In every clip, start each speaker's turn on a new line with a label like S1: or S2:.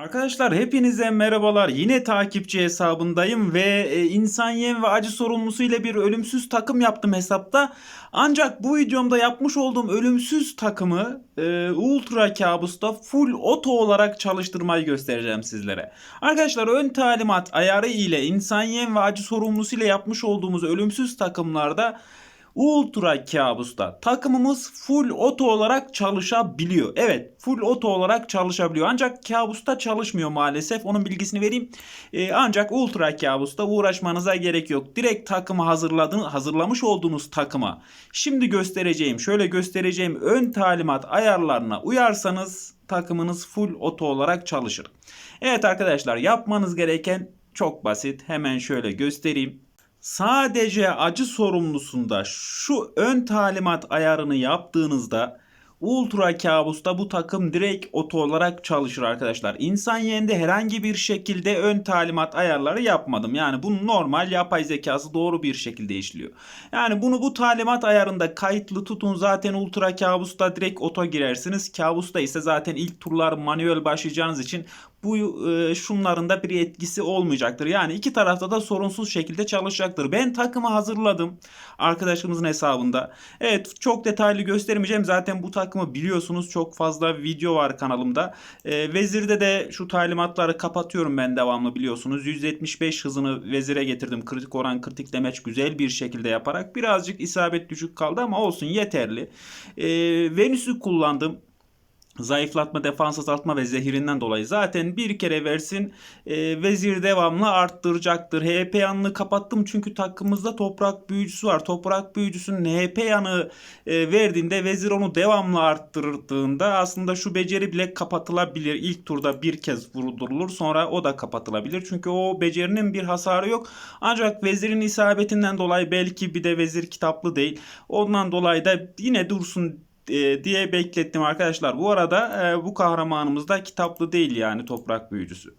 S1: Arkadaşlar hepinize merhabalar. Yine takipçi hesabındayım ve e, insan yem ve acı sorumlusu ile bir ölümsüz takım yaptım hesapta. Ancak bu videomda yapmış olduğum ölümsüz takımı e, Ultra Kabus'ta full oto olarak çalıştırmayı göstereceğim sizlere. Arkadaşlar ön talimat ayarı ile insan yem ve acı sorumlusu ile yapmış olduğumuz ölümsüz takımlarda Ultra Kabus'ta takımımız full oto olarak çalışabiliyor. Evet full oto olarak çalışabiliyor. Ancak Kabus'ta çalışmıyor maalesef. Onun bilgisini vereyim. Ee, ancak Ultra Kabus'ta uğraşmanıza gerek yok. Direkt takımı hazırladığın, hazırlamış olduğunuz takıma şimdi göstereceğim, şöyle göstereceğim ön talimat ayarlarına uyarsanız takımınız full oto olarak çalışır. Evet arkadaşlar yapmanız gereken çok basit. Hemen şöyle göstereyim. Sadece acı sorumlusunda şu ön talimat ayarını yaptığınızda Ultra Kabus'ta bu takım direkt oto olarak çalışır arkadaşlar. İnsan yeğende herhangi bir şekilde ön talimat ayarları yapmadım. Yani bu normal yapay zekası doğru bir şekilde işliyor. Yani bunu bu talimat ayarında kayıtlı tutun zaten Ultra Kabus'ta direkt oto girersiniz. Kabus'ta ise zaten ilk turlar manuel başlayacağınız için bu e, şunların da bir etkisi olmayacaktır. Yani iki tarafta da sorunsuz şekilde çalışacaktır. Ben takımı hazırladım arkadaşımızın hesabında. Evet çok detaylı göstermeyeceğim. Zaten bu takımı biliyorsunuz çok fazla video var kanalımda. E, vezirde de şu talimatları kapatıyorum ben devamlı biliyorsunuz. 175 hızını vezire getirdim. Kritik oran kritik demeç güzel bir şekilde yaparak. Birazcık isabet düşük kaldı ama olsun yeterli. E, Venüs'ü kullandım zayıflatma, defans azaltma ve zehirinden dolayı zaten bir kere versin e, vezir devamlı arttıracaktır. HP yanını kapattım çünkü takımımızda toprak büyücüsü var. Toprak büyücüsünün HP yanı e, verdiğinde vezir onu devamlı arttırdığında aslında şu beceri bile kapatılabilir. İlk turda bir kez vurdurulur sonra o da kapatılabilir. Çünkü o becerinin bir hasarı yok. Ancak vezirin isabetinden dolayı belki bir de vezir kitaplı değil. Ondan dolayı da yine dursun diye beklettim arkadaşlar. Bu arada e, bu kahramanımız da kitaplı değil yani toprak büyücüsü.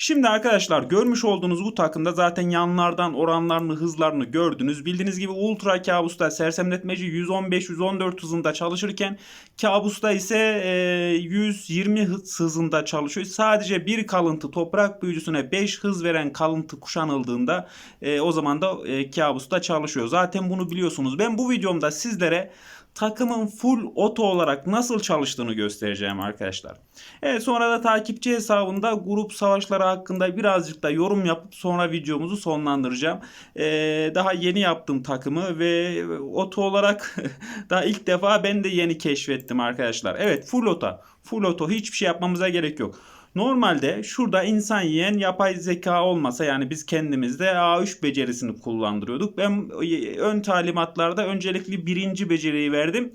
S1: Şimdi arkadaşlar görmüş olduğunuz bu takımda zaten yanlardan oranlarını hızlarını gördünüz. Bildiğiniz gibi Ultra Kabus'ta sersemletmeci 115-114 hızında çalışırken Kabus'ta ise e, 120 hızında çalışıyor. Sadece bir kalıntı toprak büyücüsüne 5 hız veren kalıntı kuşanıldığında e, o zaman da e, Kabus'ta çalışıyor. Zaten bunu biliyorsunuz. Ben bu videomda sizlere takımın full oto olarak nasıl çalıştığını göstereceğim arkadaşlar. Evet sonra da takipçi hesabında grup savaşları hakkında birazcık da yorum yapıp sonra videomuzu sonlandıracağım. Ee, daha yeni yaptım takımı ve oto olarak daha ilk defa ben de yeni keşfettim arkadaşlar. Evet full oto. Full oto hiçbir şey yapmamıza gerek yok. Normalde şurada insan yiyen yapay zeka olmasa yani biz kendimizde A3 becerisini kullandırıyorduk. Ben ön talimatlarda öncelikli birinci beceriyi verdim.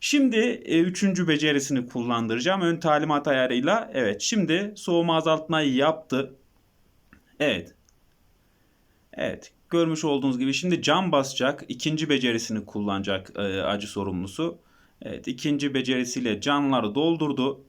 S1: Şimdi e, üçüncü becerisini kullandıracağım. Ön talimat ayarıyla. Evet şimdi soğuma azaltmayı yaptı. Evet. Evet. Görmüş olduğunuz gibi şimdi cam basacak. ikinci becerisini kullanacak e, acı sorumlusu. Evet ikinci becerisiyle canları doldurdu.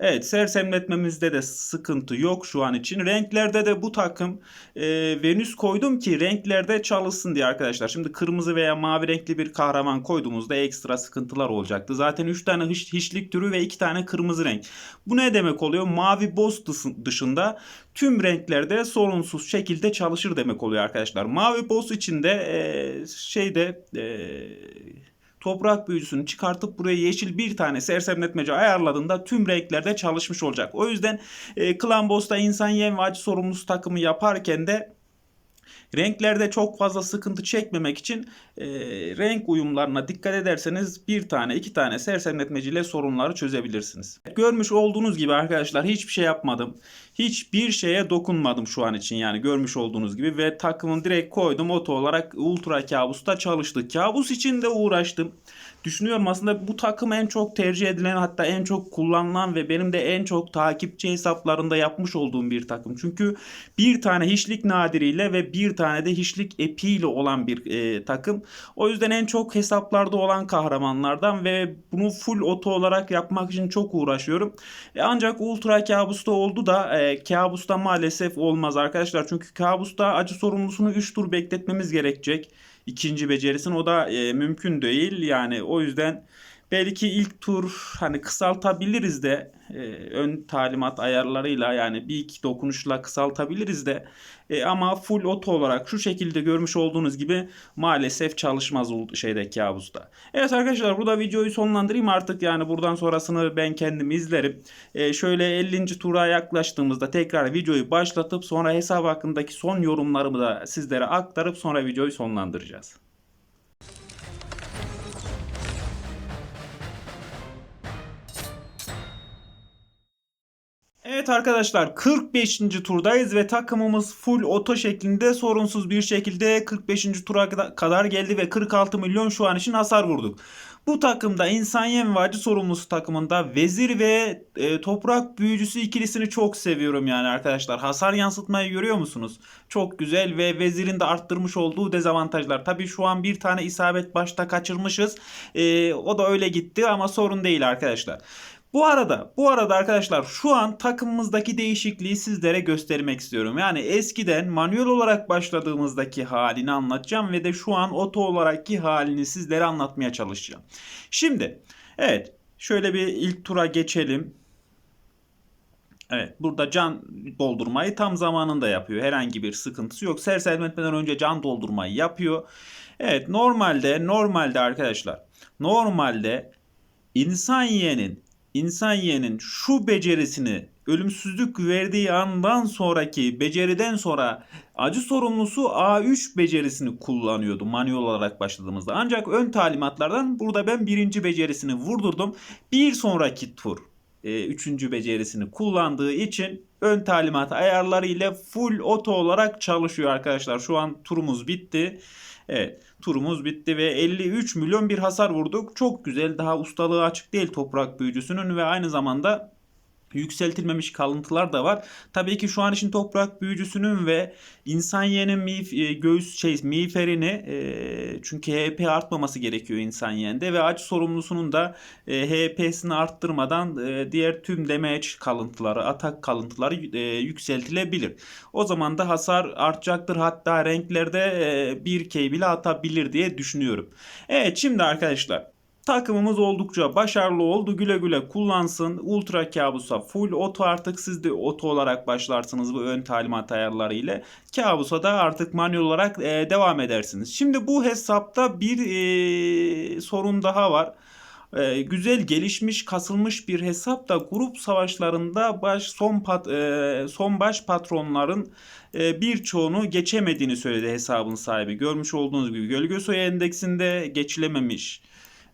S1: Evet sersemletmemizde de sıkıntı yok şu an için. Renklerde de bu takım e, Venüs koydum ki renklerde çalışsın diye arkadaşlar. Şimdi kırmızı veya mavi renkli bir kahraman koyduğumuzda ekstra sıkıntılar olacaktı. Zaten 3 tane hiç, hiçlik türü ve 2 tane kırmızı renk. Bu ne demek oluyor? Mavi boss dışında tüm renklerde sorunsuz şekilde çalışır demek oluyor arkadaşlar. Mavi boss içinde e, şeyde... E, toprak büyücüsünü çıkartıp buraya yeşil bir tane sersemletmeci ayarladığında tüm renklerde çalışmış olacak. O yüzden e, Clan insan yem ve acı sorumlusu takımı yaparken de Renklerde çok fazla sıkıntı çekmemek için e, renk uyumlarına dikkat ederseniz bir tane iki tane sersemletmeciyle sorunları çözebilirsiniz. Görmüş olduğunuz gibi arkadaşlar hiçbir şey yapmadım. Hiçbir şeye dokunmadım şu an için yani görmüş olduğunuz gibi ve takımın direkt koydum oto olarak Ultra Kabus'ta çalıştı. Kabus için de uğraştım. Düşünüyorum aslında bu takım en çok tercih edilen hatta en çok kullanılan ve benim de en çok takipçi hesaplarında yapmış olduğum bir takım. Çünkü bir tane hiçlik nadiriyle ve bir tane de hiçlik epiyle olan bir e, takım. O yüzden en çok hesaplarda olan kahramanlardan ve bunu full oto olarak yapmak için çok uğraşıyorum. E, ancak Ultra Kabus'ta oldu da e, Kabus'ta maalesef olmaz arkadaşlar. Çünkü Kabus'ta acı sorumlusunu 3 tur bekletmemiz gerekecek ikinci becerisini o da e, mümkün değil. Yani o yüzden Belki ilk tur hani kısaltabiliriz de e, ön talimat ayarlarıyla yani bir iki dokunuşla kısaltabiliriz de e, ama full oto olarak şu şekilde görmüş olduğunuz gibi maalesef çalışmaz şeyde kabusta. Evet arkadaşlar burada videoyu sonlandırayım artık yani buradan sonrasını ben kendim izlerim. E, şöyle 50. tura yaklaştığımızda tekrar videoyu başlatıp sonra hesap hakkındaki son yorumlarımı da sizlere aktarıp sonra videoyu sonlandıracağız. Evet arkadaşlar 45. turdayız ve takımımız full oto şeklinde sorunsuz bir şekilde 45. tura kadar geldi ve 46 milyon şu an için hasar vurduk. Bu takımda insan yem ve acı sorumlusu takımında vezir ve e, toprak büyücüsü ikilisini çok seviyorum yani arkadaşlar. Hasar yansıtmayı görüyor musunuz? Çok güzel ve vezirin de arttırmış olduğu dezavantajlar. Tabii şu an bir tane isabet başta kaçırmışız. E, o da öyle gitti ama sorun değil arkadaşlar. Bu arada, bu arada arkadaşlar şu an takımımızdaki değişikliği sizlere göstermek istiyorum. Yani eskiden manuel olarak başladığımızdaki halini anlatacağım ve de şu an oto olarakki halini sizlere anlatmaya çalışacağım. Şimdi, evet, şöyle bir ilk tura geçelim. Evet, burada can doldurmayı tam zamanında yapıyor. Herhangi bir sıkıntısı yok. Sersemletmeden önce can doldurmayı yapıyor. Evet, normalde normalde arkadaşlar, normalde insan yeğenin insan yeğenin şu becerisini ölümsüzlük verdiği andan sonraki beceriden sonra acı sorumlusu A3 becerisini kullanıyordu manuel olarak başladığımızda. Ancak ön talimatlardan burada ben birinci becerisini vurdurdum. Bir sonraki tur e, üçüncü becerisini kullandığı için ön talimat ayarları ile full oto olarak çalışıyor arkadaşlar. Şu an turumuz bitti. Evet turumuz bitti ve 53 milyon bir hasar vurduk. Çok güzel daha ustalığı açık değil toprak büyücüsünün ve aynı zamanda yükseltilmemiş kalıntılar da var. Tabii ki şu an için toprak büyücüsünün ve insan yeğenin mif, e, göğüs şey miğferini e, çünkü HP artmaması gerekiyor insan yeğende ve acı sorumlusunun da e, HP'sini arttırmadan e, diğer tüm damage kalıntıları, atak kalıntıları e, yükseltilebilir. O zaman da hasar artacaktır. Hatta renklerde e, 1K bile atabilir diye düşünüyorum. Evet şimdi arkadaşlar Takımımız oldukça başarılı oldu. Güle güle kullansın. Ultra kabusa full oto artık siz de oto olarak başlarsınız bu ön talimat ayarları ile. Kabusa da artık manuel olarak e, devam edersiniz. Şimdi bu hesapta bir e, sorun daha var. E, güzel gelişmiş kasılmış bir hesap da grup savaşlarında baş son pat, e, son baş patronların e, birçoğunu geçemediğini söyledi hesabın sahibi. Görmüş olduğunuz gibi Gölge Soy endeksinde geçilememiş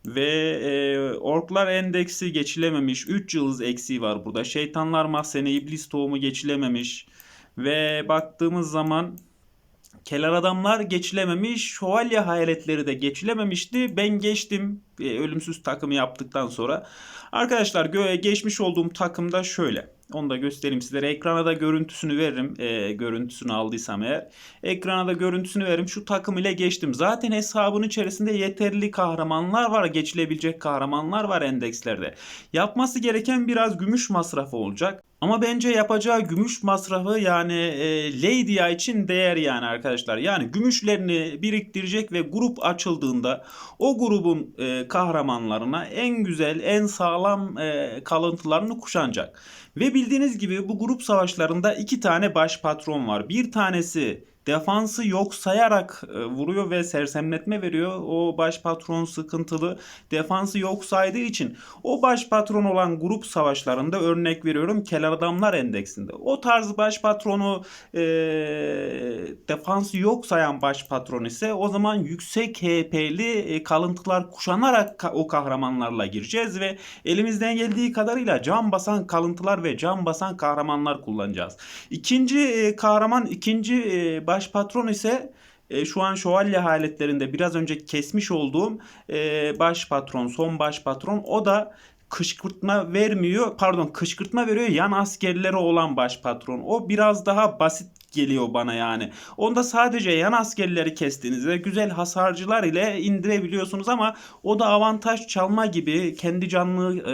S1: ve e, orklar endeksi geçilememiş. 3 yıldız eksiği var burada. Şeytanlar mahzeni, iblis tohumu geçilememiş. Ve baktığımız zaman kelar adamlar geçilememiş. Şövalye hayaletleri de geçilememişti. Ben geçtim e, ölümsüz takımı yaptıktan sonra. Arkadaşlar geçmiş olduğum takımda şöyle. Onu da göstereyim sizlere. Ekrana da görüntüsünü veririm. E, görüntüsünü aldıysam eğer. Ekrana da görüntüsünü veririm. Şu takım ile geçtim. Zaten hesabın içerisinde yeterli kahramanlar var. Geçilebilecek kahramanlar var endekslerde. Yapması gereken biraz gümüş masrafı olacak. Ama bence yapacağı gümüş masrafı yani e, Lady'ya için değer yani arkadaşlar. Yani gümüşlerini biriktirecek ve grup açıldığında o grubun e, kahramanlarına en güzel, en sağlam e, kalıntılarını kuşanacak. Ve bildiğiniz gibi bu grup savaşlarında iki tane baş patron var. Bir tanesi defansı yok sayarak e, vuruyor ve sersemletme veriyor. O baş patron sıkıntılı. Defansı yok saydığı için o baş patron olan grup savaşlarında örnek veriyorum Keler Adamlar Endeksinde. O tarz baş patronu e, defansı yok sayan baş patron ise o zaman yüksek HP'li e, kalıntılar kuşanarak o kahramanlarla gireceğiz ve elimizden geldiği kadarıyla can basan kalıntılar ve can basan kahramanlar kullanacağız. İkinci e, kahraman ikinci e, baş patron ise şu an şövalye haletlerinde biraz önce kesmiş olduğum baş patron, son baş patron o da kışkırtma vermiyor. Pardon kışkırtma veriyor yan askerleri olan baş patron. O biraz daha basit geliyor bana yani. Onda sadece yan askerleri kestiğinizde güzel hasarcılar ile indirebiliyorsunuz ama o da avantaj çalma gibi kendi canlı e,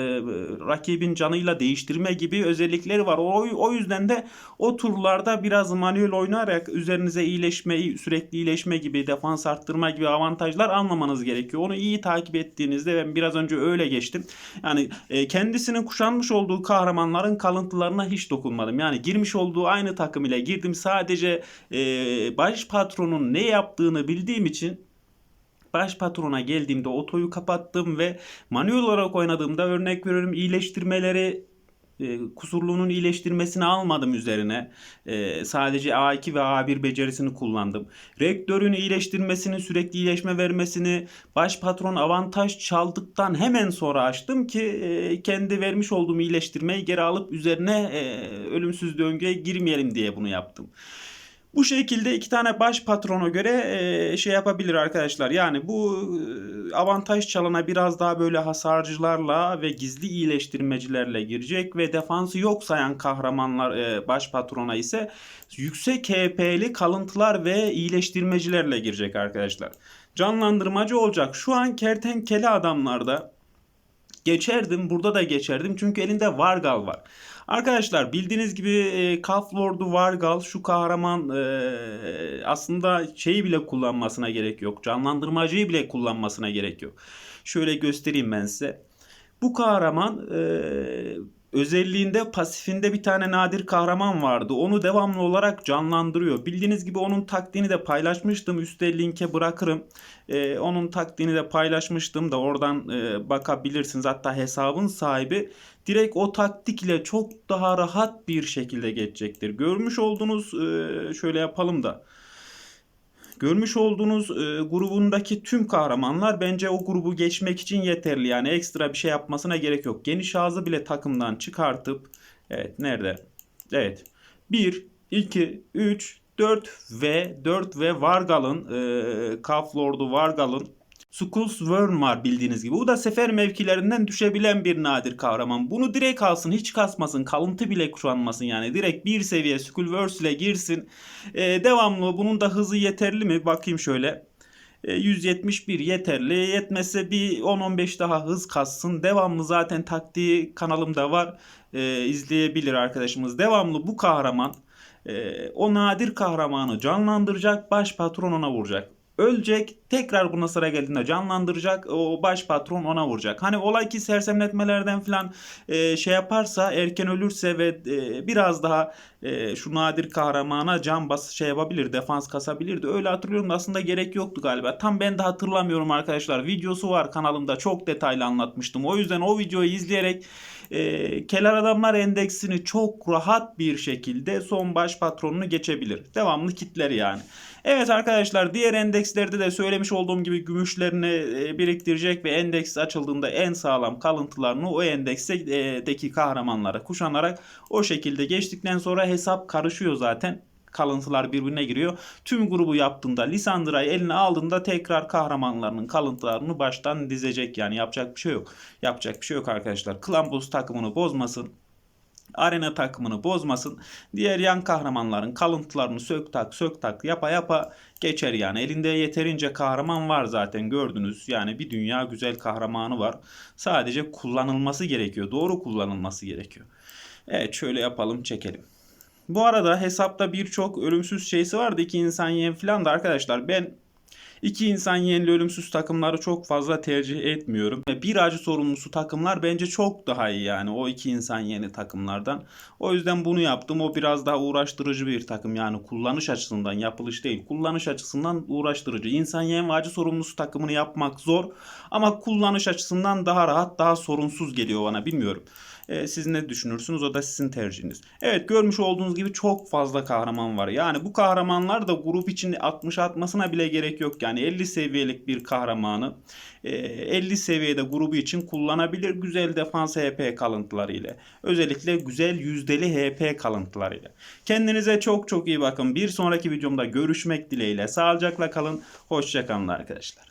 S1: rakibin canıyla değiştirme gibi özellikleri var. O, o yüzden de o turlarda biraz manuel oynayarak üzerinize iyileşme, sürekli iyileşme gibi, defans arttırma gibi avantajlar almamanız gerekiyor. Onu iyi takip ettiğinizde ben biraz önce öyle geçtim. Yani e, kendisinin kuşanmış olduğu kahramanların kalıntılarına hiç dokunmadım. Yani girmiş olduğu aynı takım ile girdim. Sadece e, baş patronun ne yaptığını bildiğim için baş patrona geldiğimde otoyu kapattım ve manuel olarak oynadığımda örnek veriyorum iyileştirmeleri e, kusurluğunun iyileştirmesini almadım üzerine. E, sadece A2 ve A1 becerisini kullandım. Rektörün iyileştirmesini, sürekli iyileşme vermesini, baş patron avantaj çaldıktan hemen sonra açtım ki e, kendi vermiş olduğum iyileştirmeyi geri alıp üzerine e, ölümsüz döngüye girmeyelim diye bunu yaptım. Bu şekilde iki tane baş patrona göre e, şey yapabilir arkadaşlar. Yani bu e, avantaj çalana biraz daha böyle hasarcılarla ve gizli iyileştirmecilerle girecek ve defansı yok sayan kahramanlar e, baş patrona ise yüksek HP'li kalıntılar ve iyileştirmecilerle girecek arkadaşlar. Canlandırmacı olacak. Şu an kertenkele adamlarda geçerdim. Burada da geçerdim. Çünkü elinde Vargal var. Arkadaşlar bildiğiniz gibi e, Kalf Lord'u Vargal şu kahraman e, aslında şeyi bile kullanmasına gerek yok. Canlandırmacıyı bile kullanmasına gerek yok. Şöyle göstereyim ben size. Bu kahraman e, özelliğinde pasifinde bir tane nadir kahraman vardı. Onu devamlı olarak canlandırıyor. Bildiğiniz gibi onun taktiğini de paylaşmıştım. Üstte linke bırakırım. Ee, onun taktiğini de paylaşmıştım da oradan e, bakabilirsiniz. Hatta hesabın sahibi direkt o taktik ile çok daha rahat bir şekilde geçecektir. Görmüş olduğunuz e, şöyle yapalım da. Görmüş olduğunuz e, grubundaki tüm kahramanlar bence o grubu geçmek için yeterli. Yani ekstra bir şey yapmasına gerek yok. Geniş ağzı bile takımdan çıkartıp evet nerede? Evet. 1 2 3 4 ve 4 ve Vargal'ın e, Kaf Lord'u Vargal'ın Skulls Worm var bildiğiniz gibi. Bu da sefer mevkilerinden düşebilen bir nadir kahraman. Bunu direkt alsın hiç kasmasın kalıntı bile kuşanmasın yani. Direkt bir seviye Skullverse ile girsin. Ee, devamlı bunun da hızı yeterli mi? Bakayım şöyle. Ee, 171 yeterli. Yetmezse bir 10-15 daha hız kassın. Devamlı zaten taktiği kanalımda var. Ee, izleyebilir arkadaşımız. Devamlı bu kahraman e, o nadir kahramanı canlandıracak. Baş patron ona vuracak ölecek. Tekrar buna sıra geldiğinde canlandıracak. O baş patron ona vuracak. Hani olay ki sersemletmelerden falan e, şey yaparsa erken ölürse ve e, biraz daha e, şu nadir kahramana can bas şey yapabilir. Defans kasabilirdi. Öyle hatırlıyorum da aslında gerek yoktu galiba. Tam ben de hatırlamıyorum arkadaşlar. Videosu var kanalımda. Çok detaylı anlatmıştım. O yüzden o videoyu izleyerek e, Keler Adamlar Endeksini çok rahat bir şekilde son baş patronunu geçebilir. Devamlı kitler yani. Evet arkadaşlar diğer endekslerde de söylemiş olduğum gibi gümüşlerini e, biriktirecek ve endeks açıldığında en sağlam kalıntılarını o endeksteki kahramanlara kuşanarak o şekilde geçtikten sonra hesap karışıyor zaten kalıntılar birbirine giriyor. Tüm grubu yaptığında Lisandra'yı eline aldığında tekrar kahramanlarının kalıntılarını baştan dizecek yani yapacak bir şey yok. Yapacak bir şey yok arkadaşlar. Klambus takımını bozmasın arena takımını bozmasın. Diğer yan kahramanların kalıntılarını sök tak sök tak yapa yapa geçer yani. Elinde yeterince kahraman var zaten gördünüz. Yani bir dünya güzel kahramanı var. Sadece kullanılması gerekiyor. Doğru kullanılması gerekiyor. Evet şöyle yapalım çekelim. Bu arada hesapta birçok ölümsüz şeysi vardı. iki insan yem falan da arkadaşlar ben İki insan yenili ölümsüz takımları çok fazla tercih etmiyorum. Bir acı sorumlusu takımlar bence çok daha iyi yani o iki insan yeni takımlardan. O yüzden bunu yaptım. O biraz daha uğraştırıcı bir takım yani kullanış açısından yapılış değil. Kullanış açısından uğraştırıcı. İnsan yem ve acı sorumlusu takımını yapmak zor ama kullanış açısından daha rahat daha sorunsuz geliyor bana bilmiyorum. E, siz ne düşünürsünüz o da sizin tercihiniz. Evet görmüş olduğunuz gibi çok fazla kahraman var. Yani bu kahramanlar da grup içinde 60 atmasına bile gerek yok. Yani 50 seviyelik bir kahramanı e, 50 seviyede grubu için kullanabilir güzel defans HP kalıntıları ile. Özellikle güzel yüzdeli HP kalıntıları ile. Kendinize çok çok iyi bakın. Bir sonraki videomda görüşmek dileğiyle. Sağlıcakla kalın. Hoşçakalın arkadaşlar.